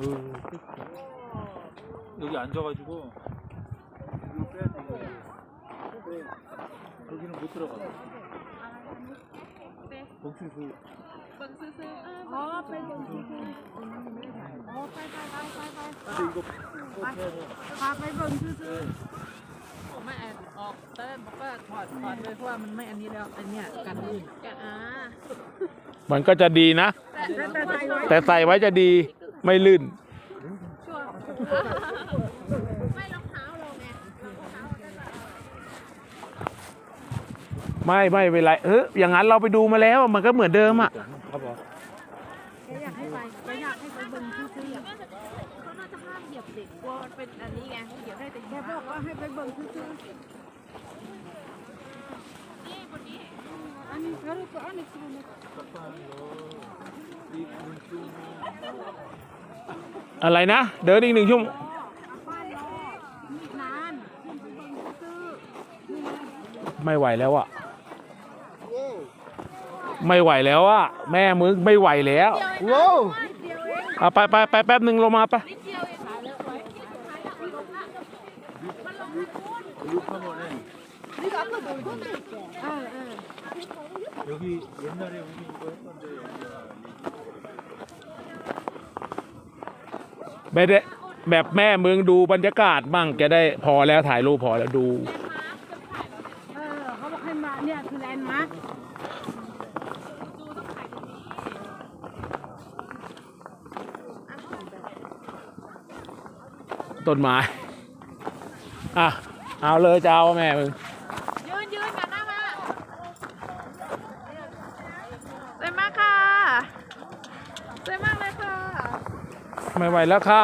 음. 여기 앉아가지고 이거 빼야 돼. 이거. 네. 거기는 못 들어가. 멈춤 그 เบิ่งซื้อๆอ๋อไปเบิ่งซื้อๆอ๋อไปไปไปไปไป 근데 이거 꼭 해야 돼. พาไปเบิ่งซื้อๆไม่แอนออกแต่บอกว่าถอดถอดเลยเพราะว่ามันไม่อันนี้แล้วอันเนี้ยกันลื่นแกอ่า มันก็จะดีนะ แต่ใส่ไว้จะดีไม่ลื่น ไม่ไม่เป็นไรเอออย่างนั้นเราไปดูมาแล้วมันก็เหมือนเดิมอะเป็นอันนี้ไงเดี๋ยวให้แต่แค่บอกว่าให้ไปเบิ่งซื้อๆนี่คนนี้อันนี้เขรู้กว่าอันนี้คือ อะไรนะ เดินอีกหนึ่งชั่วโมง บ้านรอมีนานขึ้นไปเบิ่งซื่อ ไม่ไหวแล้วอ่ะ ไม่ไหวแล้วอ่ะ แม่มึงไม่ไหวแล้ว ๆว้าวเดียวเอง เอาไปไปไปแป๊บหนึ่งลงมาไป นิดเดียวเองถ่ายแล้วไว้ที่สุดท้ายแล้วมันลงละมันลงละคุณ 이륙하면은 เออเออ 여기 옛날에 우리 이거 했던데 여기가 ไม่ได้แบบแม่มึงดูบรรยากาศมั่งจะได้พอแล้วถ่ายรูปพอแล้วดู เออเขาบอกให้มาเนี่ยคือแลนด์มาร์คต้นไม้ อะ เอาเลยจะเอาแม่มึง ยืนยืนกันหน้ามาสวยมากค่ะสวยมากเลยค่ะ ไม่ไหวแล้วค่ะ